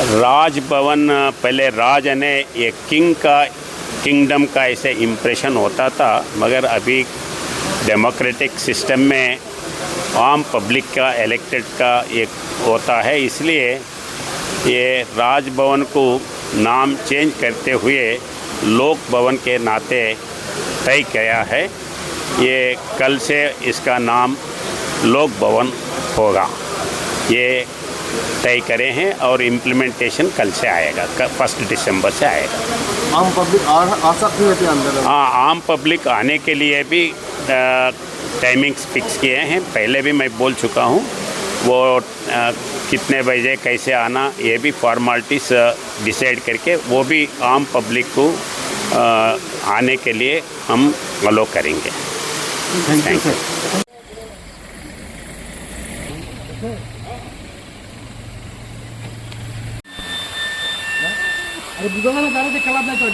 राजभवन, पहले राज यानी एक किंग का, किंगडम का ऐसे इम्प्रेशन होता था, मगर अभी डेमोक्रेटिक सिस्टम में आम पब्लिक का इलेक्टेड का एक होता है, इसलिए ये राजभवन को नाम चेंज करते हुए लोक भवन के नाते तय किया है। ये कल से इसका नाम लोक भवन होगा। ये तय करे हैं और इम्प्लीमेंटेशन कल से आएगा फ़र्स्ट दिसंबर से आएगा। आम पब्लिक आ आ सकती है अंदर? हाँ आम पब्लिक आने के लिए भी टाइमिंग्स फिक्स किए हैं। पहले भी मैं बोल चुका हूँ वो अ, कितने बजे कैसे आना ये भी फॉर्मालिटीज़ डिसाइड करके वो भी आम पब्लिक को अ, आने के लिए हम अलो करेंगे। थैंक यू আরে বুঝলাম না তাহলে খেলা নাই তো